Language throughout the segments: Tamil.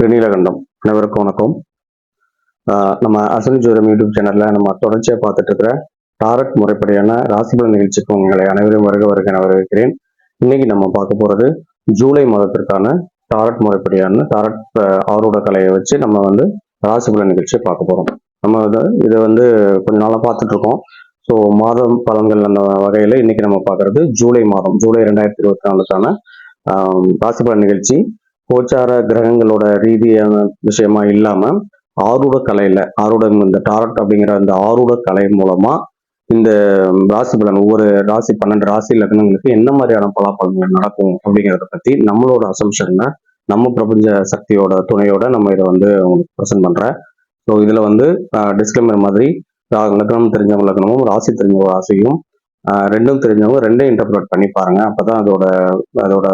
திருநீலகண்டம் அனைவருக்கும் வணக்கம். நம்ம அசன் ஜோரம் யூடியூப் சேனல்ல நம்ம தொடர்ச்சியாக பார்த்துட்டு இருக்கிற டாரட் முறைப்படியான ராசிபலன் நிகழ்ச்சிக்கு உங்களை அனைவரும் வருக வருக என வரவேற்கிறேன். இன்னைக்கு நம்ம பார்க்க போறது ஜூலை மாதத்திற்கான டாரட் முறைப்படியான டாரட் ஆரோட கலையை வச்சு நம்ம வந்து ராசிபலன் நிகழ்ச்சியை பார்க்க போறோம். நம்ம இதை இதை வந்து கொஞ்ச நாளாக பார்த்துட்டு இருக்கோம் ஸோ மாதம் பலன்கள் அந்த வகையில் இன்னைக்கு நம்ம பார்க்கறது ஜூலை மாதம் ஜூலை ரெண்டாயிரத்தி இருபத்தி நாலுக்கான ராசிபலன் நிகழ்ச்சி. கோச்சார கிரகங்களோட ரீதியான விஷயமா இல்லாம ஆரூட கலையில ஆரூடம் இந்த டாரட் அப்படிங்கிற அந்த ஆரூட கலை மூலமா இந்த ராசி பலன் ஒவ்வொரு ராசி பன்னெண்டு ராசி லக்னங்களுக்கு என்ன மாதிரியான பலாபலன்கள் நடக்கும் அப்படிங்கிறத பத்தி நம்மளோட அசம்ஷன்ல நம்ம பிரபஞ்ச சக்தியோட துணையோட நம்ம இதை வந்து உங்களுக்கு ப்ரெசென்ட் பண்றேன். ஸோ இதுல வந்து டிஸ்கிளைமர் மாதிரி லக்னம் தெரிஞ்சவங்க லக்னமும் ராசி தெரிஞ்சவங்க ராசியும் ரெண்டும் தெரிஞ்சவங்க ரெண்டையும் இன்டர்பிரட் பண்ணி பாருங்க. அப்பதான் அதோட அதோட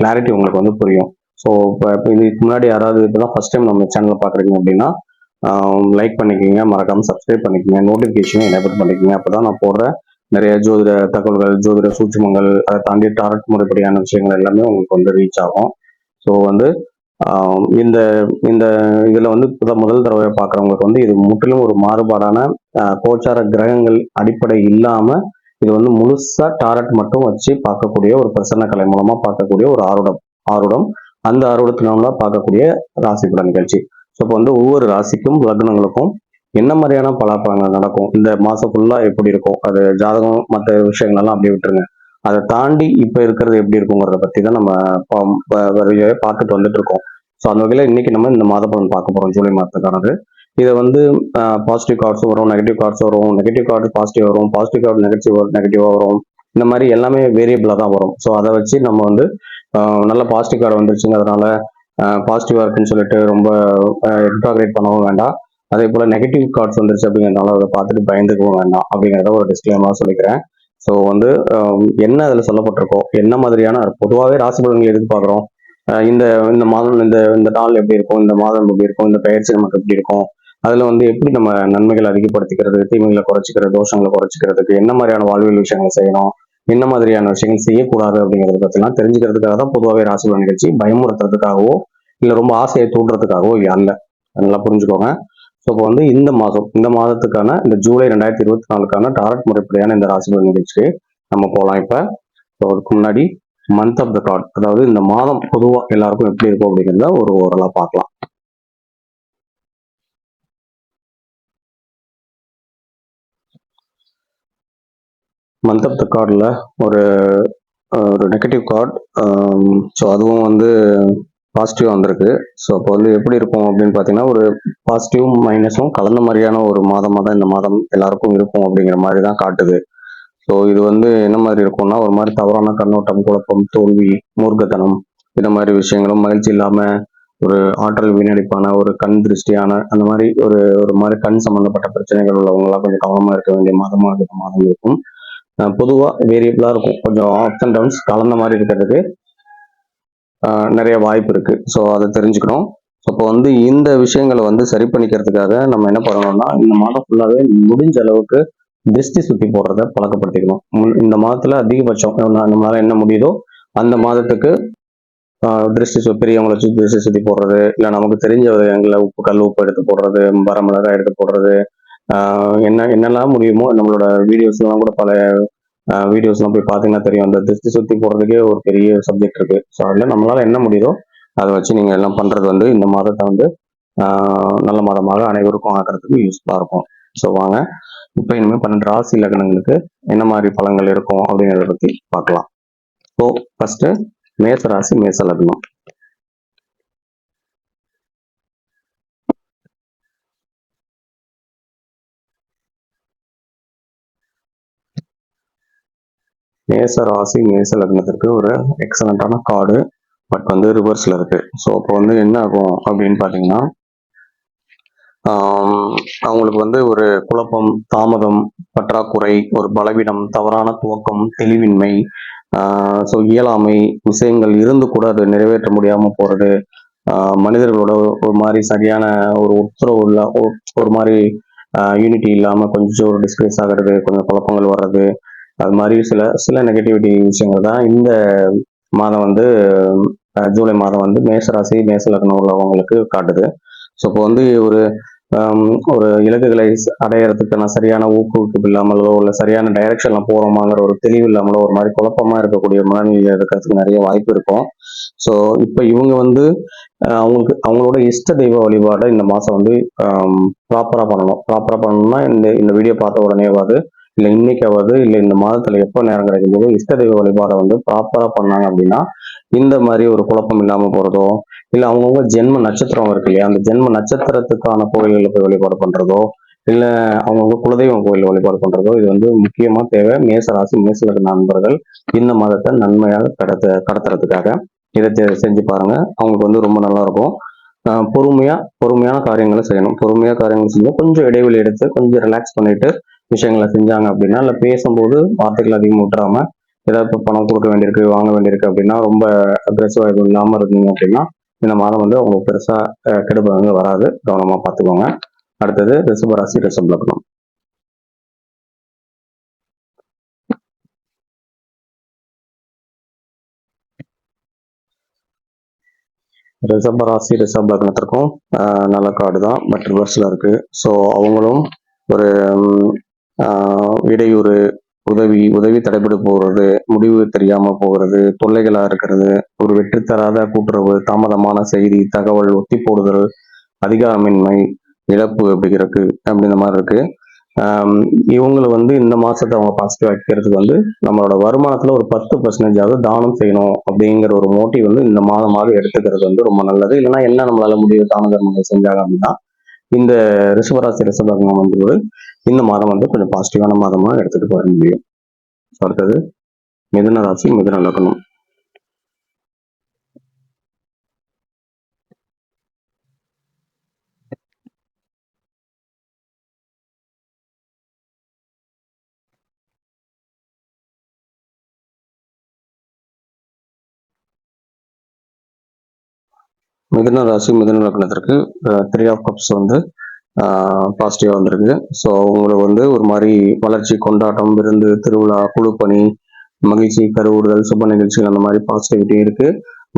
கிளாரிட்டி உங்களுக்கு வந்து புரியும். ஸோ இப்போ இதுக்கு முன்னாடி யாராவது இப்போதான் ஃபர்ஸ்ட் டைம் நம்ம சேனலை பார்க்குறீங்க அப்படின்னா லைக் பண்ணிக்கோங்க மறக்காமல் சப்ஸ்கிரைப் பண்ணிக்கோங்க நோட்டிஃபிகேஷனை எனேபிள் பண்ணிக்கோங்க. அப்போ தான் நான் போடுற நிறைய ஜோதிட தகவல்கள் ஜோதிட சூட்சமங்கள் அதை தாண்டி டாரட் முறைப்படியான விஷயங்கள் எல்லாமே உங்களுக்கு வந்து ரீச் ஆகும். ஸோ வந்து இந்த இந்த இதில் வந்து இப்போதான் முதல் தடவை பார்க்குறவங்களுக்கு வந்து இது முற்றிலும் ஒரு மாறுபாடான கோச்சார கிரகங்கள் அடிப்படை இல்லாமல் இது வந்து முழுசாக டாரட் மட்டும் வச்சு பார்க்கக்கூடிய ஒரு பிரசன்ன கலை மூலமாக பார்க்கக்கூடிய ஒரு ஆருடம் ஆருடம். அந்த ஆர்வத்தினால பார்க்கக்கூடிய ராசி பலன் நிகழ்ச்சி. ஸோ இப்போ வந்து ஒவ்வொரு ராசிக்கும் லக்னங்களுக்கும் என்ன மாதிரியான பலாப்பலன்கள் நடக்கும்? இந்த மாதம் ஃபுல்லாக எப்படி இருக்கும்? அது ஜாதகம் மற்ற விஷயங்கள் எல்லாம் அப்படியே விட்டுருங்க. அதை தாண்டி இப்போ இருக்கிறது எப்படி இருக்குங்கிறத பத்தி தான் நம்ம பார்த்துட்டு வந்துட்டு இருக்கோம். ஸோ அந்த வகையில் இன்னைக்கு நம்ம இந்த மாத பலன் பார்க்க போறோம் ஜூலை மாதத்துக்கானது. இதை வந்து பாசிட்டிவ் கார்ட்ஸ் வரும் நெகட்டிவ் கார்ட்ஸ் வரும் நெகட்டிவ் கார்டு பாசிட்டிவ் வரும் பாசிட்டிவ் கார்டு நெகட்டிவ் நெகட்டிவாக வரும். இந்த மாதிரி எல்லாமே வேரியபிளாக தான் வரும். ஸோ அதை வச்சு நம்ம வந்து நல்ல பாசிட்டிவ் கார்டு வந்துருச்சுங்க. அதனால பாசிட்டிவாக இருக்குன்னு சொல்லிட்டு ரொம்ப எக்ஸாகரேட் பண்ணவும் வேண்டாம். அதே போல் நெகட்டிவ் கார்ட்ஸ் வந்துருச்சு அப்படிங்கிறதுனால அதை பார்த்துட்டு பயந்துக்கவும் வேண்டாம் அப்படிங்கிறத ஒரு டிஸ்க்ளைமாக சொல்லிக்கிறேன். ஸோ வந்து என்ன அதில் சொல்லப்பட்டிருக்கோ என்ன மாதிரியான பொதுவாகவே ராசி பலன்கள் எதுக்கு பார்க்குறோம் இந்த இந்த மாதம் இந்த இந்த நாள் எப்படி இருக்கும் இந்த மாதம் எப்படி இருக்கும் இந்த பயிற்சி நமக்கு எப்படி இருக்கும் அதில் வந்து எப்படி நம்ம நன்மைகளை அதிகப்படுத்திக்கிறது தீமைகளை குறைச்சிக்கிறது தோஷங்களை குறைச்சிக்கிறதுக்கு என்ன மாதிரியான வாழ்வியல் விஷயங்களை செய்யணும் என்ன மாதிரியான விஷயங்கள் செய்யக்கூடாது அப்படிங்கிறத பற்றிலாம் தெரிஞ்சுக்கிறதுக்காக தான் பொதுவாகவே ராசி நிகழ்ச்சி பயமுறுத்துறதுக்காகவோ இல்லை ரொம்ப ஆசையை தூண்டுறதுக்காகவோ அல்ல. நல்லா புரிஞ்சுக்கோங்க. ஸோ இப்போ வந்து இந்த மாதம் இந்த மாதத்துக்கான இந்த ஜூலை ரெண்டாயிரத்தி இருபத்தி நாலுக்கான டாரட் முறைப்படியான இந்த ராசி நிகழ்ச்சிக்கு நம்ம போகலாம் இப்போ. ஸோ அதுக்கு முன்னாடி மந்த் ஆஃப் த கார்ட் அதாவது இந்த மாதம் பொதுவாக எல்லாருக்கும் எப்படி இருக்கும் அப்படிங்கிறத ஒரு ஓரளவு பார்க்கலாம். மந்த் ஆஃப் த கார்டில் ஒரு ஒரு நெகட்டிவ் கார்டு ஸோ அதுவும் வந்து பாசிட்டிவாக வந்திருக்கு. ஸோ அப்போ வந்து எப்படி இருக்கும் அப்படின்னு பார்த்தீங்கன்னா ஒரு பாசிட்டிவ் மைனஸும் கலந்த மாதிரியான ஒரு மாதமாக தான் இந்த மாதம் எல்லாருக்கும் இருக்கும் அப்படிங்கிற மாதிரி தான் காட்டுது. ஸோ இது வந்து என்ன மாதிரி இருக்கும்னா ஒரு மாதிரி தவறான கண்ணோட்டம் குழப்பம் தோல்வி மூர்க்கத்தனம் இந்த மாதிரி விஷயங்களும் மகிழ்ச்சி இல்லாமல் ஒரு ஆற்றல் வீணடிப்பான ஒரு கண் திருஷ்டியான அந்த மாதிரி ஒரு ஒரு மாதிரி கண் சம்மந்தப்பட்ட பிரச்சனைகள் உள்ளவங்களாம் கொஞ்சம் கவனமாக இருக்க வேண்டிய மாதமாக இந்த மாதம் இருக்கும். பொதுவாக வேரியபிளாக இருக்கும். கொஞ்சம் அப்ஸ் அண்ட் டவுன்ஸ் கலந்த மாதிரி இருக்கிறதுக்கு நிறைய வாய்ப்பு இருக்குது ஸோ அதை தெரிஞ்சுக்கணும். அப்போ வந்து இந்த விஷயங்களை வந்து சரி பண்ணிக்கிறதுக்காக நம்ம என்ன பண்ணணும்னா இந்த மாதம் ஃபுல்லாகவே முடிஞ்ச அளவுக்கு திருஷ்டி சுத்தி போடுறத பழக்கப்படுத்திக்கணும். முன்- இந்த மாதத்துல அதிகபட்சம் நம்மளால் நம்மளால என்ன முடியுதோ அந்த மாதத்துக்கு திருஷ்டி சு பெரியவங்களை வச்சு திருஷ்டி சுத்தி போடுறது இல்லை நமக்கு தெரிஞ்ச விதங்களை உப்பு கல் உப்பு எடுத்து போடுறது வரமிளகாய் எடுத்து போடுறது என்ன என்னெல்லாம் முடியுமோ நம்மளோட வீடியோஸ்லாம் கூட பல வீடியோஸ்லாம் போய் பார்த்தீங்கன்னா தெரியும். அந்த திருஷ்டி சுற்றி போடுறதுக்கே ஒரு பெரிய சப்ஜெக்ட் இருக்கு. ஸோ அதில் நம்மளால என்ன முடியுதோ அதை வச்சு நீங்கள் எல்லாம் பண்ணுறது வந்து இந்த மாதத்தை வந்து நல்ல மாதமாக அனைவருக்கும் ஆக்கிறதுக்கு யூஸ்ஃபுல்லாக இருக்கும். ஸோ வாங்க. இப்போ இனிமேல் பன்னெண்டு ராசி லக்னங்களுக்கு என்ன மாதிரி பழங்கள் இருக்கும் அப்படிங்கிறத பற்றி பார்க்கலாம். ஸோ ஃபஸ்ட்டு மேச ராசி மேச லக்னம். மேச ராசி மேச லக்னத்திற்கு ஒரு எக்ஸலண்டான கார்டு பட் வந்து ரிவர்ஸ்ல இருக்கு. ஸோ அப்போ வந்து என்ன ஆகும் அப்படின்னு பார்த்தீங்கன்னா அவங்களுக்கு வந்து ஒரு குழப்பம் தாமதம் பற்றாக்குறை ஒரு பலவீனம் தவறான துவக்கம் தெளிவின்மை ஸோ இயலாமை விஷயங்கள் இருந்து கூட அதை நிறைவேற்ற முடியாம போறது மனிதர்களோட ஒரு மாதிரி சரியான ஒரு உத்தரவு இல்ல ஒரு- ஒரு மாதிரி யூனிட்டி இல்லாம கொஞ்சம் ஒரு டிஸ்பிரேஸ் ஆகிறது கொஞ்சம் குழப்பங்கள் வர்றது அது மாதிரி சில சில நெகட்டிவிட்டி விஷயங்கள் தான். இந்த மாதம் வந்து ஜூலை மாதம் வந்து மேசராசி மேச லக்னம் உள்ளவங்களுக்கு காட்டுது. ஸோ இப்போ வந்து ஒரு ஒரு இலக்குகளை அடையிறதுக்கான சரியான ஊக்குவிப்பு இல்லாமலோ இல்லை சரியான டைரக்ஷன்ல போகிறோமாங்கிற ஒரு தெளிவு இல்லாமலோ ஒரு மாதிரி குழப்பமா இருக்கக்கூடிய மனநிலை இருக்கிறதுக்கு நிறைய வாய்ப்பு இருக்கும். ஸோ இப்போ இவங்க வந்து அவங்களுக்கு அவங்களோட இஷ்ட தெய்வ வழிபாடை இந்த மாதம் வந்து ப்ராப்பராக பண்ணணும். ப்ராப்பராக பண்ணணும்னா இந்த இந்த வீடியோ பார்த்த உடனேவாது இல்லை இன்னைக்காவது இல்லை இந்த மாதத்துல எப்போ நேரம் கிடைக்கும் போது இஷ்ட தெய்வ வழிபாடை வந்து ப்ராப்பரா பண்ணாங்க அப்படின்னா இந்த மாதிரி ஒரு குழப்பம் இல்லாம போறதோ இல்லை அவங்கவுங்க ஜென்ம நட்சத்திரம் இருக்கு இல்லையா அந்த ஜென்ம நட்சத்திரத்துக்கான கோயில்களில் போய் வழிபாடு பண்றதோ இல்லை அவங்கவுங்க குலதெய்வம் கோயில் வழிபாடு பண்றதோ இது வந்து முக்கியமா தேவை. மேச ராசி மேச நண்பர்கள் இந்த மாதத்தை நன்மையாக கடத்த கடத்துறதுக்காக இதை செஞ்சு பாருங்க. அவங்களுக்கு வந்து ரொம்ப நல்லா இருக்கும் பொறுமையாக பொறுமையா பொறுமையான காரியங்களை செய்யணும். பொறுமையா காரியங்கள் செஞ்சு கொஞ்சம் இடைவெளி எடுத்து கொஞ்சம் ரிலாக்ஸ் பண்ணிட்டு விஷயங்களை செஞ்சாங்க அப்படின்னா இல்லை பேசும்போது வார்த்தைகள் அதிகம் விட்டுறாம ஏதாவது இப்போ பணம் கொடுக்க வேண்டியிருக்கு வாங்க வேண்டியிருக்கு அப்படின்னா ரொம்ப அக்ரெசிவாக எதுவும் இல்லாமல் இருந்தீங்க அப்படின்னா இந்த மாதம் வந்து உங்களுக்கு பெருசாக அஹ், வந்து வராது. கவனமாக பார்த்துக்கோங்க. அடுத்தது ரிஷப ராசி லக்னம். ரிஷப ராசி லக்னத்திற்கும் நல்ல கார்டு தான் பட் ரிவர்ஸ்ல இருக்குது ஸோ அவங்களும் ஒரு இடையூறு உதவி உதவி தடைபட்டு போகிறது முடிவு தெரியாம போகிறது தொல்லைகளா இருக்கிறது ஒரு வெற்றி தராத கூட்டுறவு தாமதமான செய்தி தகவல் ஒத்தி போடுதல் அதிகாரமின்மை இழப்பு அப்படி இருக்கு அப்படி இந்த மாதிரி இருக்கு. இவங்களை வந்து இந்த மாசத்தை அவங்க பாசிட்டிவ் ஆக்கிக்கிறதுக்கு வந்து நம்மளோட வருமானத்துல ஒரு பத்து பர்சன்டேஜாவது தானம் செய்யணும் அப்படிங்கிற ஒரு மோட்டிவ் வந்து இந்த மாதமாக எடுத்துக்கிறது வந்து ரொம்ப நல்லது. இல்லைன்னா என்ன நம்மளால முடியும் தான தர்மங்கள் செஞ்சாங்க அப்படின்னா இந்த ரிஷபராசி ரிஷபலக்னம் வந்து இந்த மாதம் வந்து கொஞ்சம் பாசிட்டிவான மாதமாக எடுத்துட்டு போக முடியும். அடுத்தது மிதுன ராசி மிதுன லக்னம். மிதுன ராசி மிதுன லக்னத்திற்கு த்ரீ ஆஃப் கப்ஸ் வந்து பாசிட்டிவாக வந்திருக்கு. ஸோ உங்களுக்கு வந்து ஒரு மாதிரி வளர்ச்சி கொண்டாட்டம் விருந்து திருவிழா குழுப்பணி மகிழ்ச்சி கருவுறுதல் சுப நிகழ்ச்சிகள் அந்த மாதிரி பாசிட்டிவிட்டி இருக்கு.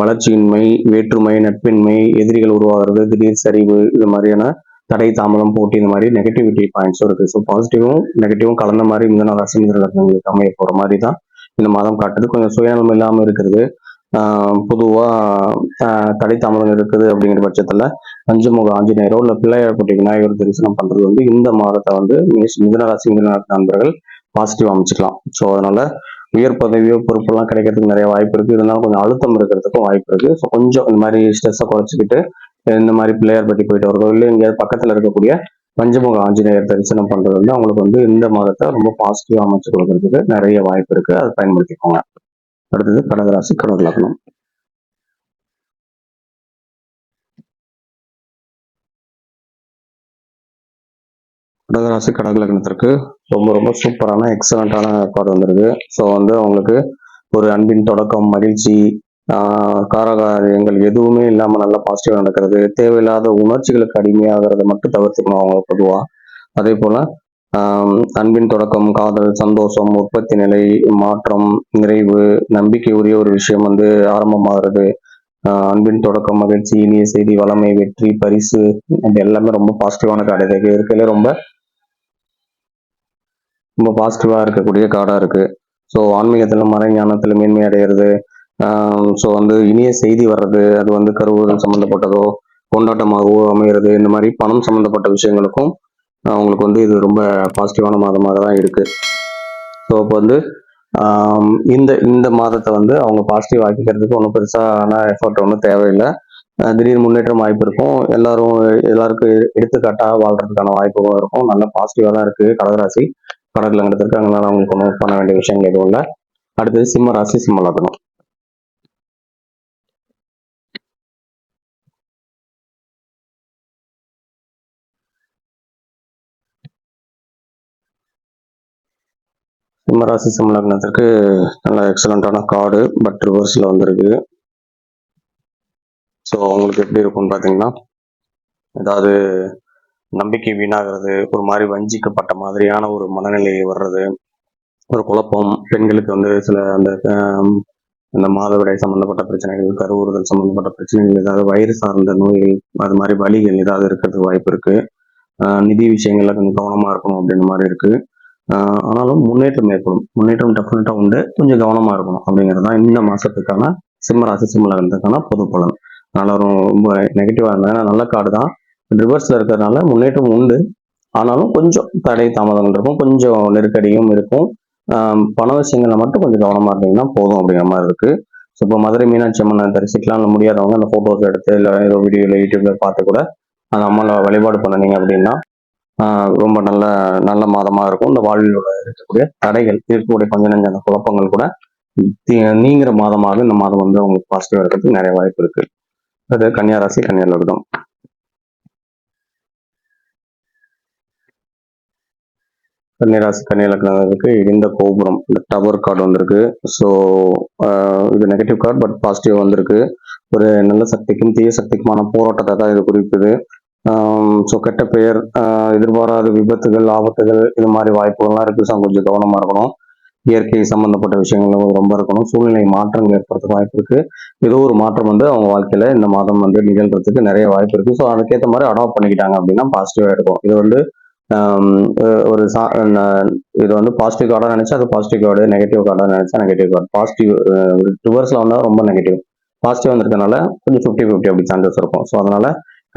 வளர்ச்சியின்மை வேற்றுமை நட்பின்மை எதிரிகள் உருவாகிறது திடீர் சரிவு இது மாதிரியான தடை தாமதம் போட்டி இந்த மாதிரி நெகட்டிவிட்டி பாயிண்ட்ஸும் இருக்கு. ஸோ பாசிட்டிவும் நெகட்டிவும் கலந்த மாதிரி மிதன ராசி மிதன லக்னங்களுக்கு அமைய போகிற மாதிரி தான் இந்த மாதம் காட்டுது. கொஞ்சம் சுயநலம் இல்லாமல் இருக்கிறது. பொதுவாக தடை தாமதம் இருக்குது அப்படிங்கிற பட்சத்தில் பஞ்சமுக ஆஞ்சநேயரோ இல்ல பிள்ளையார்பட்டி விநாயகர் தரிசனம் பண்ணுறது வந்து இந்த மாதத்தை வந்து மிதனராசி மிதனராசி நண்பர்கள் பாசிட்டிவ் அமைச்சுக்கலாம். ஸோ அதனால உயர் பதவியோ பொறுப்பெல்லாம் கிடைக்கிறதுக்கு நிறைய வாய்ப்பு இருக்குது இருந்தாலும் கொஞ்சம் அழுத்தம் இருக்கிறதுக்கும் வாய்ப்பு இருக்குது ஸோ கொஞ்சம் இந்த மாதிரி ஸ்ட்ரெஸ்ஸை குறைச்சிக்கிட்டு இந்த மாதிரி பிள்ளையார்பட்டி போயிட்டு வரதோ இல்லை இங்க பக்கத்தில் இருக்கக்கூடிய பஞ்சமுக ஆஞ்சநேயர் தரிசனம் பண்ணுறது வந்து அவங்களுக்கு வந்து இந்த மாதத்தை ரொம்ப பாசிட்டிவாக அமைச்சு கொடுக்கறதுக்கு நிறைய வாய்ப்பு இருக்குது அதை பயன்படுத்திக்கோங்க. அடுத்தது கடகராசி கடக லக்னம். கடகராசி கடக லக்னத்திற்கு ரொம்ப ரொம்ப சூப்பரான எக்ஸலண்டான கார்டு வந்திருக்கு. ஸோ வந்து அவங்களுக்கு ஒரு அன்பின் தொடக்கம் மகிழ்ச்சி காரகாரியங்கள் எதுவுமே இல்லாமல் நல்லா பாசிட்டிவாக நடக்கிறது. தேவையில்லாத உணர்ச்சிகளுக்கு அடிமையாகிறத மட்டும் தவிர்த்துக்கணும் அவங்க பொதுவாக அதே போல் அன்பின் தொடக்கம் காதல் சந்தோஷம் உற்பத்தி நிலை மாற்றம் நிறைவு நம்பிக்கை உரிய ஒரு விஷயம் வந்து ஆரம்பமாகிறது. அன்பின் தொடக்கம் மகிழ்ச்சி இனிய செய்தி வளமை வெற்றி பரிசு இது எல்லாமே ரொம்ப பாசிட்டிவான கார்டு இருக்கு. இருக்கல ரொம்ப ரொம்ப பாசிட்டிவா இருக்கக்கூடிய கார்டா இருக்கு. ஸோ ஆன்மீகத்துல மறைஞானத்துல மேன்மை அடைகிறது ஸோ வந்து இனிய செய்தி வர்றது அது வந்து கருவுகள் சம்மந்தப்பட்டதோ கொண்டாட்டமாகவோ அமைகிறது இந்த மாதிரி பணம் சம்மந்தப்பட்ட விஷயங்களுக்கும் அவங்களுக்கு வந்து இது ரொம்ப பாசிட்டிவான மாதமாக தான் இருக்குது ஸோ இப்போ வந்து இந்த இந்த மாதத்தை வந்து அவங்க பாசிட்டிவ் ஆக்கிக்கிறதுக்கு ஒன்றும் பெருசான எஃபர்ட் ஒன்றும் தேவையில்லை. திடீர் முன்னேற்றம் வாய்ப்பு இருக்கும். எல்லாரும் எல்லாருக்கும் எடுத்துக்காட்டாக வாழ்றதுக்கான வாய்ப்புகளும் இருக்கும். நல்ல பாசிட்டிவாக தான் இருக்குது கடகராசி கடகுல நடத்திருக்கு அதனால அவங்களுக்கு ஒன்றும் பண்ண வேண்டிய விஷயங்கள் எதுவும் இல்லை. அடுத்தது சிம்ம ராசி சிம்ம லக்னம். சிம்மராசி ராசி நல்ல எக்ஸலண்ட்டான கார்டு பட் ரிவர்ஸில் வந்திருக்கு. ஸோ அவங்களுக்கு எப்படி இருக்கும்னு பார்த்தீங்கன்னா ஏதாவது நம்பிக்கை வீணாகிறது ஒரு மாதிரி வஞ்சிக்கப்பட்ட மாதிரியான ஒரு மனநிலை வர்றது ஒரு குழப்பம் பெண்களுக்கு வந்து சில அந்த அந்த இந்த மாதவிடாய் பிரச்சனைகள் கருவுறுதல் சம்மந்தப்பட்ட பிரச்சனைகள் ஏதாவது வயிறு சார்ந்த நோய்கள் அது மாதிரி வழிகள் ஏதாவது இருக்கிறதுக்கு வாய்ப்பு இருக்குது நிதி விஷயங்கள்ல கொஞ்சம் கவனமாக இருக்கணும் அப்படின்ற மாதிரி இருக்குது ஆனாலும் முன்னேற்றம் ஏற்படும். முன்னேற்றம் டெஃபினட்டா உண்டு. கொஞ்சம் கவனமா இருக்கணும் அப்படிங்கிறது தான் இந்த மாசத்துக்கான சிம்ம ராசி சிம்ம லக்னத்துக்கான பொது பலன். அதனால ரொம்ப நெகட்டிவா இருந்தாங்க நல்ல கார்டு தான் ரிவர்ஸ்ல இருக்கிறதுனால முன்னேற்றம் உண்டு. ஆனாலும் கொஞ்சம் தடை தாமதங்கள் இருக்கும். கொஞ்சம் நெருக்கடியும் இருக்கும். பண விஷயங்கள்ல மட்டும் கொஞ்சம் கவனமா இருந்தீங்கன்னா போதும் அப்படிங்கிற மாதிரி இருக்கு. ஸோ இப்போ மதுரை மீனாட்சி அம்மனை தரிசிக்கலாம். இல்லை முடியாதவங்க அந்த ஃபோட்டோஸ் எடுத்து இல்லை ஏதோ வீடியோவில் யூடியூப்ல பார்த்து கூட அந்த அம்மனை வழிபாடு பண்ணுனீங்க அப்படின்னா ரொம்ப நல்ல நல்ல மாதமா இருக்கும். இந்த வாழ்வில் இருக்கக்கூடிய தடைகள் இருக்கக்கூடிய கொஞ்ச நஞ்ச அந்த குழப்பங்கள் கூட நீங்கிற மாதமாக இந்த மாதம் வந்து உங்களுக்கு பாசிட்டிவாக இருக்கிறதுக்கு நிறைய வாய்ப்பு இருக்கு. அது கன்னியா ராசி கன்னியா லக்னம். கன்னிராசி இடிந்த கோபுரம் இந்த டவர் கார்டு வந்திருக்கு. ஸோ இது நெகட்டிவ் கார்டு பட் பாசிட்டிவ் வந்திருக்கு. ஒரு நல்ல சக்திக்கும் தீய சக்திக்குமான போராட்டத்தை தான் இது குறிக்குது. ஸோ கெட்ட பெயர் எதிர்பாராத விபத்துகள் ஆபத்துகள் இது மாதிரி வாய்ப்புகள்லாம் இருக்கு. ஸோ கொஞ்சம் கவனமாக இருக்கணும். இயற்கை சம்பந்தப்பட்ட விஷயங்கள் ரொம்ப இருக்கணும். சூழ்நிலை மாற்றங்கள் ஏற்படுறதுக்கு வாய்ப்பு இருக்கு. ஏதோ ஒரு மாற்றம் வந்து அவங்க வாழ்க்கையில இந்த மாதம் வந்து நிகழ்றதுக்கு நிறைய வாய்ப்பு இருக்கு. ஸோ அதுக்கேற்ற மாதிரி அடாப்ட் பண்ணிக்கிட்டாங்க அப்படின்னா பாசிட்டிவா இருக்கும் இது வந்து ஒரு சா- இது வந்து பாசிட்டிவ் கார்டாக நினைச்சா அது பாசிட்டிவ் கார்டு நெகட்டிவ் கார்டாக நினைச்சா நெகட்டிவ் கார்டு பாசிட்டிவ் ரிவர்ஸ்ல வந்தால் ரொம்ப நெகட்டிவ் பாசிட்டிவ் வந்திருக்கனால கொஞ்சம் ஃபிஃப்டி ஃபிஃப்டி அப்படி சான்சஸ் இருக்கும். ஸோ அதனால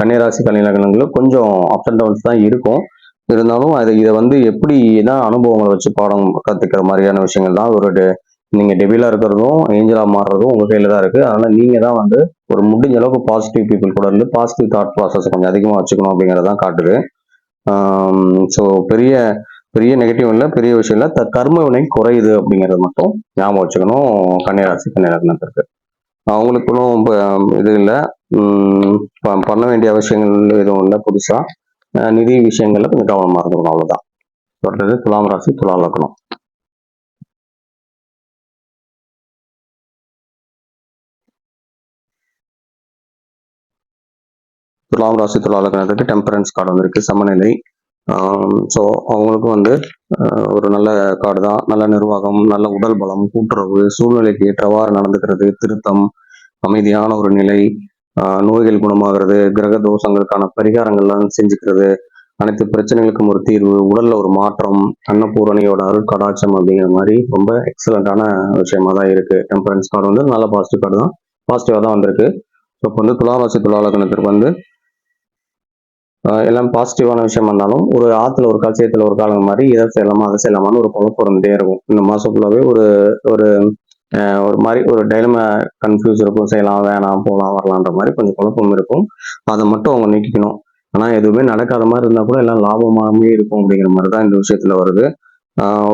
கன்னிராசி கன்னிலகணங்களும் கொஞ்சம் அப் அண்ட் டவுன்ஸ் தான் இருக்கும். இருந்தாலும் அது இதை வந்து எப்படி தான் அனுபவங்களை வச்சு பாடம் கற்றுக்கிற மாதிரியான விஷயங்கள் தான் ஒரு நீங்கள் டெபிலாக இருக்கிறதும் ஏஞ்சலாக மாறுறதும் உங்கள் கையில் தான் இருக்குது அதனால் நீங்கள் தான் வந்து ஒரு முடிஞ்ச அளவுக்கு பாசிட்டிவ் பீப்புள் கூட இருந்து பாசிட்டிவ் தாட் ப்ராசஸ் கொஞ்சம் அதிகமாக வச்சுக்கணும் அப்படிங்கறதான் காட்டுது. ஸோ பெரிய பெரிய நெகட்டிவ் இல்லை பெரிய விஷயம் இல்லை. த கர்ம வினை குறையுது அப்படிங்கிறது மட்டும் ஞாபகம் வச்சுக்கணும் கன்னிராசி கன்னிரத்னத்திற்கு அவங்களுக்கும் ரொம்ப இது இல்லை. பண்ண வேண்டிய அவசியங்கள் எதுவும் இல்லை புதுசாக நிதி விஷயங்கள்ல கொஞ்சம் கவனமாக இருந்துக்கணும் அவ்வளோதான் அடுத்தது துலாம் ராசி துலா லக்னம். துலாம் ராசி துலா லக்னத்துக்கு டெம்பரன்ஸ் கார்டு வந்திருக்கு. சமநிலை. ஸோ அவங்களுக்கும் வந்து ஒரு நல்ல கார்டு தான் நல்ல நிர்வாகம் நல்ல உடல் பலம் கூட்டுறவு சூழ்நிலைக்கு ஏற்றவாறு நடந்துக்கிறது திருத்தம் அமைதியான ஒரு நிலை நோய்கள் குணமாகிறது கிரக தோஷங்களுக்கான பரிகாரங்கள்லாம் செஞ்சுக்கிறது அனைத்து பிரச்சனைகளுக்கும் ஒரு தீர்வு உடல்ல ஒரு மாற்றம் அன்னபூரணியோட அருள் கடாட்சம் அப்படிங்கிற மாதிரி ரொம்ப எக்ஸலண்ட்டான விஷயமா தான் இருக்கு. டெம்பரன்ஸ் கார்டு வந்து நல்ல பாசிட்டிவ் கார்டு தான் பாசிட்டிவா தான் வந்திருக்கு. ஸோ இப்போ வந்து துளாராசி துலாலக்கணத்திற்கு வந்து எல்லாம் பாசிட்டிவான விஷயம் இருந்தாலும் ஒரு ஆற்றுல ஒரு கால் சேத்துல ஒரு காலம் மாதிரி இதை செய்யலாமா அதை செய்யலாமான்னு ஒரு குழப்பம் இருந்தே இருக்கும். இந்த மாதம் ஃபுல்லாகவே ஒரு ஒரு ஒரு மாதிரி ஒரு டைலம கன்ஃபியூஸ் இருக்கும். செய்யலாம் வேணாம் போகலாம் வரலான்ற மாதிரி கொஞ்சம் குழப்பம் இருக்கும். அதை மட்டும் அவங்க நீக்கிக்கணும் ஆனால் எதுவுமே நடக்காத மாதிரி இருந்தால் கூட எல்லாம் லாபமாகவே இருக்கும் அப்படிங்கிற மாதிரி தான் இந்த விஷயத்தில் வருது.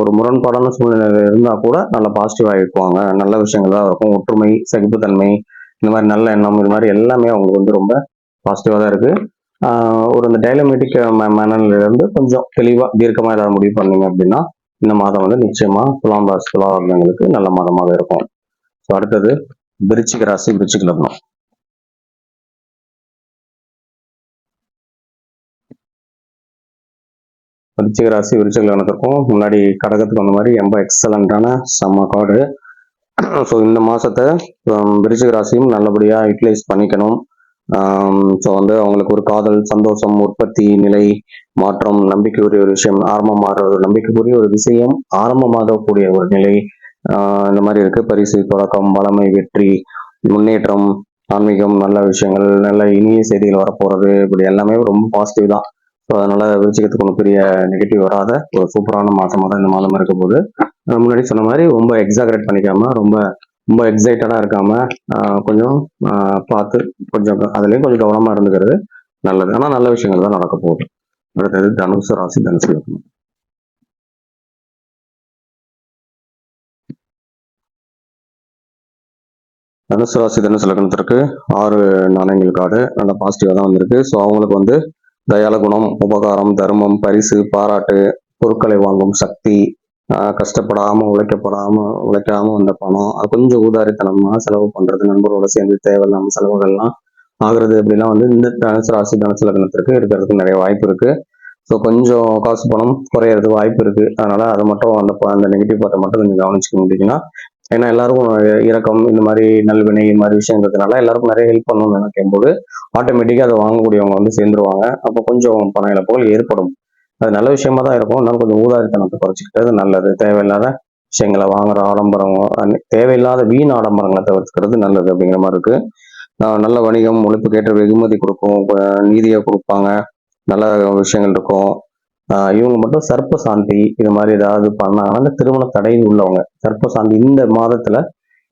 ஒரு முரண்பாடான சூழ்நிலையில் இருந்தால் கூட நல்ல பாசிட்டிவாக இருக்குவாங்க நல்ல விஷயங்கள் தான் இருக்கும். ஒற்றுமை சகிப்புத்தன்மை இந்த மாதிரி நல்ல எண்ணம் இது மாதிரி எல்லாமே அவங்களுக்கு வந்து ரொம்ப பாசிட்டிவாக தான் இருக்குது ஒரு இந்த டைலமேட்டிக் மனநிலையில இருந்து கொஞ்சம் தெளிவாக தீர்க்கமாக ஏதாவது முடிவு பண்ணீங்க அப்படின்னா இந்த மாதம் வந்து நிச்சயமாக துலாம் ராசி துலாவர்களுக்கு நல்ல மாதமாக இருக்கும். ஸோ அடுத்தது விருச்சிக ராசி விருச்சிக லக்னம். விருச்சிக ராசி விருச்சிக லக்னத்துக்கும் முன்னாடி கடகத்துக்கு வந்த மாதிரி ரொம்ப எக்ஸலண்டான செம்ம கார்டு ஸோ இந்த மாதத்தை விருச்சிக ராசியும் நல்லபடியாக யூட்டிலைஸ் பண்ணிக்கணும். ஸோ வந்து அவங்களுக்கு ஒரு காதல் சந்தோஷம் உற்பத்தி நிலை மாற்றம் நம்பிக்கைக்குரிய ஒரு விஷயம் ஆரம்பமாக ஒரு நம்பிக்கைக்குரிய ஒரு விஷயம் ஆரம்பமாகக்கூடிய ஒரு நிலை இந்த மாதிரி இருக்கு. பரிசு தொடக்கம் வளமை வெற்றி முன்னேற்றம் ஆன்மீகம் நல்ல விஷயங்கள் நல்ல இனிய செய்திகள் வரப்போறது இப்படி எல்லாமே ரொம்ப பாசிட்டிவ் தான். ஸோ அதனால விருச்சிகத்துக்கு ஒன்றும் பெரிய நெகட்டிவ் வராத ஒரு சூப்பரான மாசமா தான் இந்த மாதம் இருக்க போது முன்னாடி சொன்ன மாதிரி ரொம்ப எக்ஸாகரேட் பண்ணிக்காம ரொம்ப ரொம்ப எக்ஸைட்டடாக இருக்காம கொஞ்சம் ஆஹ் பார்த்து கொஞ்சம் அதுலேயும் கொஞ்சம் கவனமாக இருந்துக்கிறது நல்லது. ஆனால் நல்ல விஷயங்கள் தான் நடக்க போகுது. அடுத்தது தனுசு ராசி தனுசு லக்னம். தனுசு ராசி தனுசு லக்னத்திற்கு ஆறு நாணயங்கள் காடு நல்ல பாசிட்டிவாக தான் வந்திருக்கு. ஸோ அவங்களுக்கு வந்து தயால குணம் உபகாரம் தர்மம் பரிசு பாராட்டு பொருட்களை வாங்கும் சக்தி கஷ்டப்படாமல் உழைக்கப்படாமல் உழைக்காமல் வந்த பணம் அது கொஞ்சம் ஊதாரித்தனமாக செலவு பண்ணுறது நண்பரோட சேர்ந்து தேவையில்லாம செலவுகள்லாம் ஆகிறது அப்படிலாம் வந்து இந்த தனுசு ராசி தனுசு லக்னத்திற்கு இருக்கிறதுக்கு நிறைய வாய்ப்பு இருக்கு. ஸோ கொஞ்சம் காசு பணம் குறையறதுக்கு வாய்ப்பு இருக்கு. அதனால் அதை மட்டும் அந்த அந்த நெகட்டிவ் பார்ட்டை மட்டும் கொஞ்சம் கவனிச்சுக்க முடியுங்கன்னா ஏன்னா எல்லாருக்கும் இறக்கம் இந்த மாதிரி நல்வினை இந்த மாதிரி விஷயம் இருக்கிறதுனால எல்லாருக்கும் நிறைய ஹெல்ப் பண்ணணும்னு நினைக்கும் போது ஆட்டோமேட்டிக்காக அதை வாங்கக்கூடியவங்க வந்து சேர்ந்துருவாங்க. அப்போ கொஞ்சம் பண இழப்புகள் ஏற்படும். அது நல்ல விஷயமா தான் இருக்கும். இருந்தாலும் கொஞ்சம் ஊதாரித்தனத்தை குறைச்சிக்கிட்டது நல்லது. தேவையில்லாத விஷயங்களை வாங்குற ஆடம்பரம் தேவையில்லாத வீண் ஆடம்பரங்களை தவிர்த்துக்கிறது நல்லது அப்படிங்கிற மாதிரி இருக்கு. நல்ல வணிகம் உழைப்புக்கேற்ற வெகுமதி கொடுக்கும் நீதியை கொடுப்பாங்க. நல்ல விஷயங்கள் இருக்கும். இவங்க மட்டும் சர்ப்ப சாந்தி இது மாதிரி ஏதாவது பண்ணாங்கன்னா திருமண தடை உள்ளவங்க சர்ப்ப சாந்தி இந்த மாதத்துல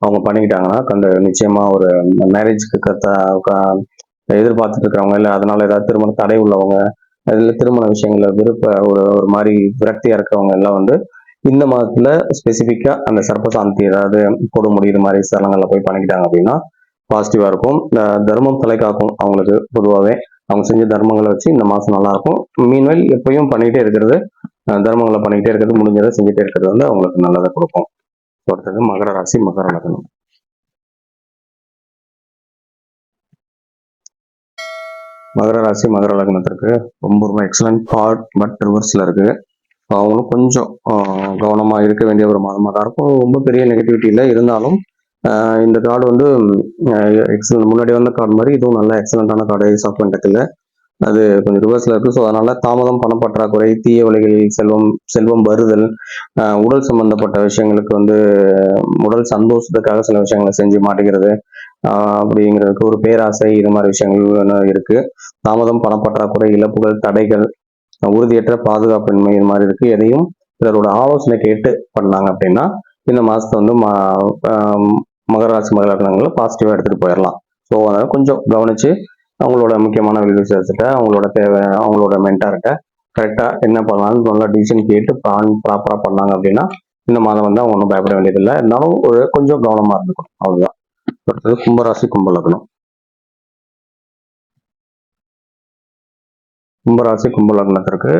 அவங்க பண்ணிக்கிட்டாங்கன்னா கண்டு நிச்சயமா ஒரு மேரேஜ்க்கு கத்த க- எதிர்பார்த்துட்டு இருக்கிறவங்க இல்லை அதனால ஏதாவது திருமண தடை உள்ளவங்க அதில் திருமண விஷயங்கள விருப்ப ஒரு ஒரு மாதிரி விரக்தியாக இருக்கவங்க எல்லாம் வந்து இந்த மாதத்துல ஸ்பெசிஃபிக்காக அந்த சர்ப்பசாந்தி ஏதாவது கொடுமுடி இது மாதிரி ஸ்தலங்களில் போய் பண்ணிக்கிட்டாங்க அப்படின்னா பாசிட்டிவாக இருக்கும். தர்மம் தலை காக்கும் அவங்களுக்கு பொதுவாகவே அவங்க செஞ்ச தர்மங்களை வச்சு இந்த மாதம் நல்லாயிருக்கும். மீன்வெல் எப்பயும் பண்ணிக்கிட்டே இருக்கிறது தர்மங்களை பண்ணிக்கிட்டே இருக்கிறது முடிஞ்சதை செஞ்சுட்டே இருக்கிறது வந்து அவங்களுக்கு நல்லதை கொடுக்கும். ஒருத்தர் மகர ராசி மகர லக்னம். மகர ராசி மகர லக்னத்திற்கு ரொம்ப ரொம்ப எக்ஸலண்ட் கார்ட் பட் ரிவர்ஸில் இருக்குது அவங்களும் கொஞ்சம் கவனமாக இருக்க வேண்டிய ஒரு மாதமாக தான் இருக்கும். ரொம்ப பெரிய நெகட்டிவிட்டி இல்லை. இருந்தாலும் இந்த கார்டு வந்து எக்ஸலண்ட் முன்னாடி வந்த கார்டு மாதிரி இதுவும் நல்ல எக்ஸலண்ட்டான கார்டு யூஸ் ஆஃப் இல்லை அது கொஞ்சம் ரிவர்ஸ்ல இருக்கு. ஸோ அதனால தாமதம் பணப்பற்றாக்குறை தீய வழிகளில் செல்வம் செல்வம் வருதல் உடல் சம்பந்தப்பட்ட விஷயங்களுக்கு வந்து உடல் சந்தோஷத்துக்காக சில விஷயங்களை செஞ்சு மாட்டேங்கிறது அப்படிங்கிறதுக்கு ஒரு பேராசை இது மாதிரி விஷயங்கள் இருக்கு. தாமதம் பணப்பற்றாக்குறை இழப்புகள் தடைகள் உறுதியற்ற பாதுகாப்பின்மை இது மாதிரி இருக்கு. எதையும் பிறரோட ஆலோசனை கேட்டு பண்ணாங்க அப்படின்னா இந்த மாசத்தை வந்து ம- ஆம், மகர பாசிட்டிவாக எடுத்துகிட்டு பாசிட்டிவா எடுத்துட்டு போயிடலாம் ஸோ அதனால கொஞ்சம் கவனிச்சு அவங்களோட முக்கியமான விசேஷத்தை அவங்களோட தேவை அவங்களோட மென்டார்கிட்ட கரெக்டாக என்ன பண்ணலாம்னு நல்லா டிசிஷன் கேட்டு பிளான் ப்ராப்பராக பண்ணாங்க அப்படின்னா இந்த மாதம் வந்து அவங்க ஒன்றும் பயப்பட வேண்டியதில்லை. இருந்தாலும் ஒரு கொஞ்சம் கவனமாக இருந்துக்கணும். அவ்வளோதான் அடுத்தது கும்பராசி கும்பலக்கணும் கும்பராசி கும்பலக்னத்திற்கு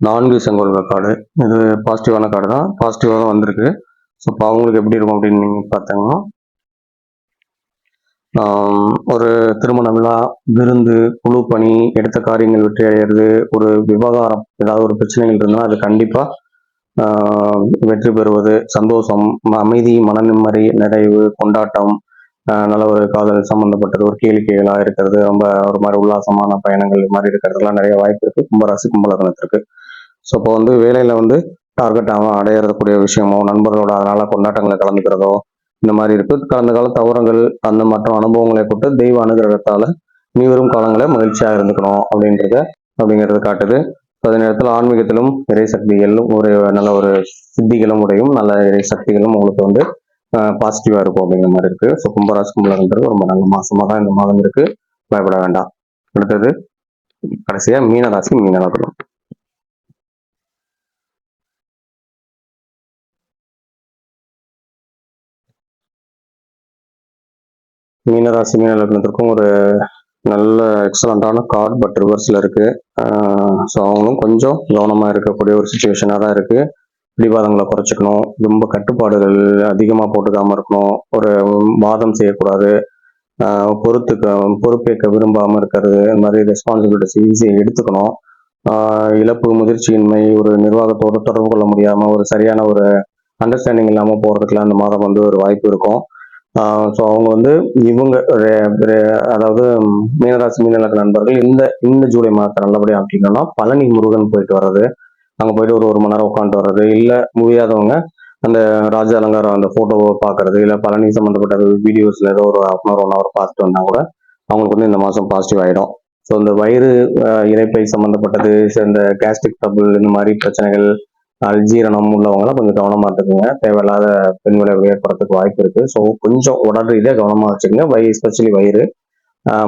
நான்கு செங்கோல்கள் கார்டு. இது பாசிட்டிவான கார்டு தான். பாசிட்டிவாக தான் வந்திருக்கு. ஸோ இப்போ அவங்களுக்கு எப்படி இருக்கும் அப்படின்னு நீங்கள் பார்த்தீங்கன்னா ஒரு திருமண விழா விருந்து குழு பணி எடுத்த காரியங்கள் வெற்றி அடையிறது ஒரு விவகாரம் ஏதாவது ஒரு பிரச்சனைகள் இருந்தால் அது கண்டிப்பாக வெற்றி பெறுவது. சந்தோஷம் அமைதி மனநிம்மதி நிறைவு கொண்டாட்டம் நல்ல ஒரு காதல் சம்பந்தப்பட்டது ஒரு கேளிக்கைகளாக இருக்கிறது ரொம்ப ஒரு மாதிரி உல்லாசமான பயணங்கள் இது மாதிரி இருக்கிறதுலாம் நிறைய வாய்ப்பு இருக்குது கும்பராசி கும்பலகணத்திற்கு ஸோ இப்போ வந்து வேலையில் வந்து டார்கெட் ஆகும் அடையறக்கூடிய விஷயமோ நண்பர்களோட அதனால் கொண்டாட்டங்களை கலந்துக்கிறதோ இந்த மாதிரி இருக்கு. கடந்த கால தவறங்கள் அந்த மற்ற அனுபவங்களை கொண்டு தெய்வ அனுகிரகத்தால நீ வரும் காலங்களை மகிழ்ச்சியா இருந்துக்கணும் அப்படின்றத அப்படிங்கிறது காட்டுது. அதே நேரத்தில் ஆன்மீகத்திலும் இறை சக்திகளும் ஒரு நல்ல ஒரு சித்திகளும் உடையும் நல்ல இறை சக்திகளும் உங்களுக்கு வந்து பாசிட்டிவா இருக்கும் அப்படிங்கிற மாதிரி இருக்கு. ஸோ கும்பராசி கும்பலகன்றது ரொம்ப நல்ல மாசமாக தான் இந்த மாதம் இருக்கு. பயப்பட வேண்டாம். அடுத்தது கடைசியா மீனராசி மீனலக்கணம் மீனராசி மீன லக்னத்திற்கும் ஒரு நல்ல எக்ஸலண்டான கார்டு பட் ரிவர்ஸில் இருக்குது ஸோ அவங்களும் கொஞ்சம் கவனமாக இருக்கக்கூடிய ஒரு சுச்சுவேஷனாக தான் இருக்குது பிடிவாதங்களை குறைச்சிக்கணும். ரொம்ப கட்டுப்பாடுகள் அதிகமாக போட்டுக்காமல் இருக்கணும். ஒரு வாதம் செய்யக்கூடாது. பொறுத்துக்க பொறுப்பேற்க விரும்பாமல் இருக்கிறது. இந்த மாதிரி ரெஸ்பான்சிபிலிட்டிஸ் ஈஸியாக எடுத்துக்கணும். இழப்பு முதிர்ச்சியின்மை ஒரு நிர்வாகத்தோடு தொடர்பு கொள்ள முடியாமல் ஒரு சரியான ஒரு அண்டர்ஸ்டாண்டிங் இல்லாமல் போகிறதுக்குலாம் அந்த மாதம் வந்து ஒரு வாய்ப்பு இருக்கும். ஸோ அவங்க வந்து இவங்க அதாவது மீனராசி மீனலக்க நண்பர்கள் இந்த இந்த ஜூலை மாதத்தை நல்லபடியாக அப்படின்னா பழனி முருகன் போயிட்டு வர்றது. அங்கே போயிட்டு ஒரு ஒரு மணி நேரம் உட்காந்துட்டு வர்றது. இல்லை முடியாதவங்க அந்த ராஜ அலங்காரம் அந்த ஃபோட்டோவை பார்க்கறது இல்லை பழனி சம்மந்தப்பட்ட வீடியோஸில் ஏதோ ஒரு half an hour one hour பார்த்துட்டு வந்தால் கூட அவங்களுக்கு வந்து இந்த மாதம் பாசிட்டிவ் ஆகிடும் ஸோ இந்த வயிறு இறைப்பை சம்மந்தப்பட்டது இந்த கேஸ்ட்ரிக் ட்ரபிள் இந்த மாதிரி பிரச்சனைகள் அல்ஜீரணம் உள்ளவங்கலாம் கொஞ்சம் கவனமாக இருந்துக்குங்க. தேவையில்லாத பெண் விளைவு ஏற்படுறதுக்கு வாய்ப்பு இருக்குது ஸோ கொஞ்சம் உடல் ரீதியாக கவனமாக வச்சுக்கோங்க. வயிறு எஸ்பெஷலி வயிறு.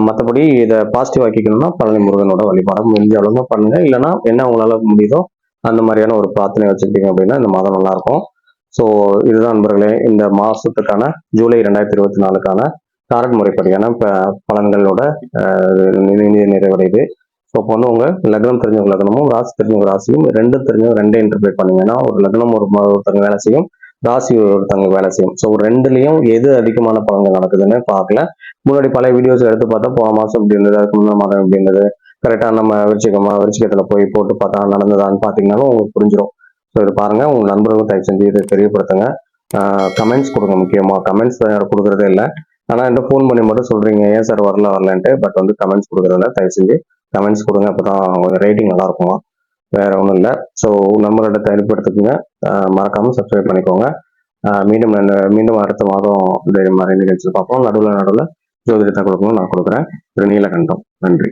மற்றபடி இதை பாசிட்டிவ் ஆக்கிக்கணும்னா பழனி முருகனோட வழிபாடு. முடிஞ்ச அளவுக்கு பண்ணுங்க. இல்லைன்னா என்ன உங்களால் முடியுதோ அந்த மாதிரியான ஒரு பிரார்த்தனை வச்சுக்கிட்டீங்க அப்படின்னா இந்த மாதம் நல்லா இருக்கும் ஸோ இதுதான் நண்பர்களே இந்த மாதத்துக்கான ஜூலை ரெண்டாயிரத்தி இருபத்தி நாலுக்கான டாரட் முறைப்படியான ப- பலன்களோட நிறைவடையுது. ஸோ இப்போ வந்து உங்கள் லக்னம் தெரிஞ்சவங்க லக்னமும் ராசி தெரிஞ்சவங்க ராசியும் ரெண்டும் தெரிஞ்சவங்க ரெண்டே இன்டர்பிரேட் பண்ணீங்கன்னா ஒரு லக்னம் ஒரு ஒருத்தங்க வேலை செய்யும் ராசி ஒருத்தங்க வேலை செய்யும். ஸோ ரெண்டுலேயும் எது அதிகமான பலன்கள் நடக்குதுன்னு பார்க்கல. முன்னாடி பழைய வீடியோஸ் எடுத்து பார்த்தா போன மாதம் இப்படி இருந்தது அதுக்கு முன்னாடி மாதம் இப்படி இருந்தது. கரெக்டாக நம்ம விருச்சிகமா விருச்சிகத்துல போய் போட்டு பார்த்தா நடந்ததான்னு பார்த்தீங்கன்னாலும் உங்களுக்கு புரிஞ்சிடும் ஸோ இது பாருங்கள் உங்கள் நண்பர்களும் தயவு செஞ்சு இதை தெரியப்படுத்துங்க. கமெண்ட்ஸ் கொடுங்க முக்கியமாக கமெண்ட்ஸ் கொடுக்குறதே இல்லை. ஆனால் என்கிட்ட ஃபோன் பண்ணி மட்டும் சொல்கிறீங்க ஏன் சார் வரல வரலன்ட்டு? பட் வந்து கமெண்ட்ஸ் கொடுக்குறதில்ல. தயவு செஞ்சு கமெண்ட்ஸ் கொடுங்க அப்போ தான் கொஞ்சம் ரேட்டிங் நல்லா இருக்கும் வேற ஒன்றும் இல்லை. ஸோ நம்மளோட தயாரிப்படுத்துக்குங்க மறக்காமல் சப்ஸ்கிரைப் பண்ணிக்கோங்க. மீண்டும் மீண்டும் அடுத்த மாதம் இதே மாதிரி நிகழ்ச்சி பார்ப்போம். நடுவில் நடுவில் ஜோதிடத்தை கொடுக்கணும் நான் கொடுக்குறேன். திரு நீலகண்டம். நன்றி.